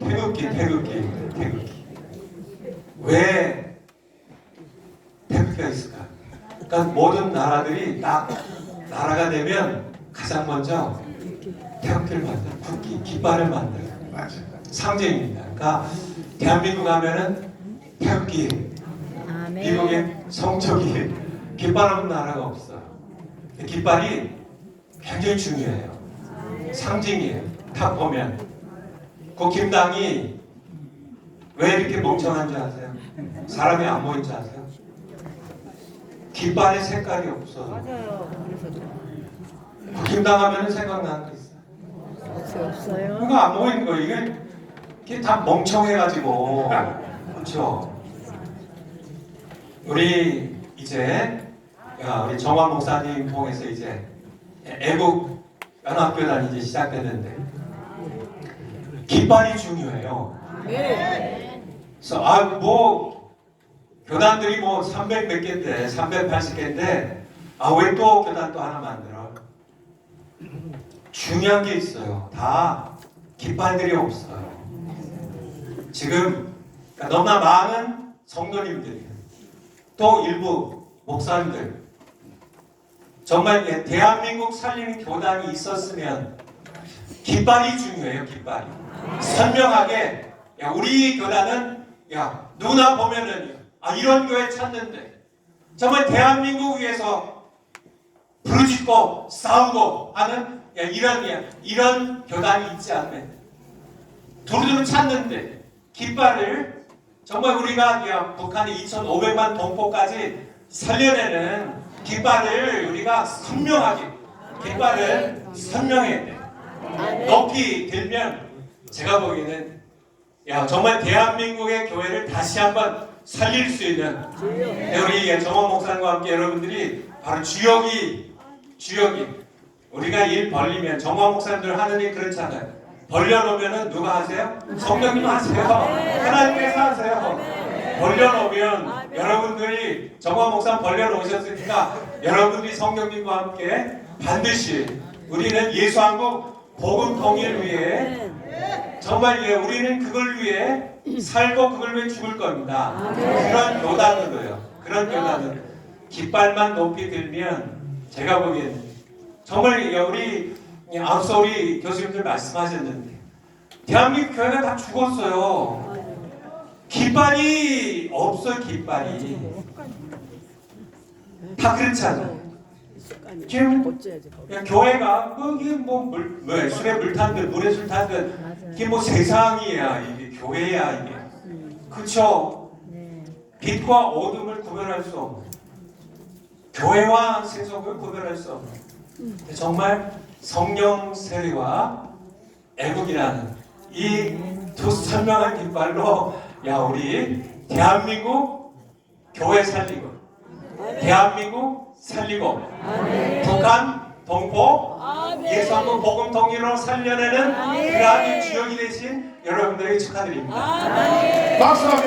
태극기, 태극기, 태극기. 왜 태극기가 있을까? 그러니까 모든 나라들이 딱 나라가 되면 가장 먼저 태극기를 만들어, 국기, 깃발을 만들어. 맞아요. 상징입니다. 그러니까 대한민국 하면은 태극기. 미국의 성적이 깃발 없는 나라가 없어요. 깃발이 굉장히 중요해요. 상징이에요. 딱 보면 그 김당이 왜 이렇게 멍청한 줄 아세요? 사람이 안 보인 줄 아세요? 깃발의 색깔이 없어. 맞아요. 그래서 그 김당 하면 생각나는 거 있어요. 없어요. 없어요. 그러니까 안 보이는 거 이게 이게 다 멍청해가지고 그렇죠. 우리 이제 야, 우리 정화 목사님 통해서 이제 애국 연합교단 이제 시작됐는데 깃발이 중요해요. 네. 그래서 아뭐 교단들이 뭐 300 몇 개인데 380개인데 아 왜 또 교단 또 하나 만들어? 중요한 게 있어요. 다 깃발들이 없어요. 지금 그러니까 너무나 많은 성도님들이 또 일부 목사님들 정말 예, 대한민국 살리는 교단이 있었으면 깃발이 중요해요. 깃발이 선명하게 야 우리 교단은 야 누구나 보면은 아 이런 교회 찾는데 정말 대한민국 위해서 부르짖고 싸우고 하는 야, 이런 야, 이런 교단이 있지 않네. 두루두루 찾는데 깃발을 정말 우리가 야, 북한의 2,500만 동포까지 살려내는 깃발을 우리가 선명하게 깃발을 선명해야 돼. 높이 들면 제가 보기에는 야 정말 대한민국의 교회를 다시 한번 살릴 수 있는 네, 우리 정원 목사님과 함께 여러분들이 바로 주역이 주역이 우리가 일 벌리면 정원 목사님들 하는 일 그렇잖아요. 벌려놓으면은 누가 하세요? 성령님 하세요. 하나님께서 하세요. 벌려놓으면 여러분들이 정원 목사 벌려놓으셨으니까 여러분들이 성령님과 함께 반드시 우리는 예수 한국 복음 통일 위해 정말 예, 우리는 그걸 위해 살고 그걸 위해 죽을 겁니다. 그런 교단으로요. 그런 교단은 깃발만 높이 들면 제가 보기에는 정말 예, 우리 앞서 우리 교수님들 말씀하셨는데 대한민국 교회가 다 죽었어요. 깃발이 없어 깃발이 다 그렇잖아요. 지금 교회가 뭐 이게 뭐 물 뭐, 술에 물 탄듯 물에 술 탄듯. 이게 뭐 세상이야 이게 교회야 이게. 그쵸? 네. 빛과 어둠을 구별할 수 없는. 교회와 세속을 구별할 수 없는. 정말 성령 세례와 애국이라는 이 두 선명한 깃발로 야 우리 대한민국 교회 살리고 대한민국 살리고. 북한 동포. 예수 한국 복음 통일로 살려내는 그러한 이 주역이 되신 여러분들에게 축하드립니다. 박수 한번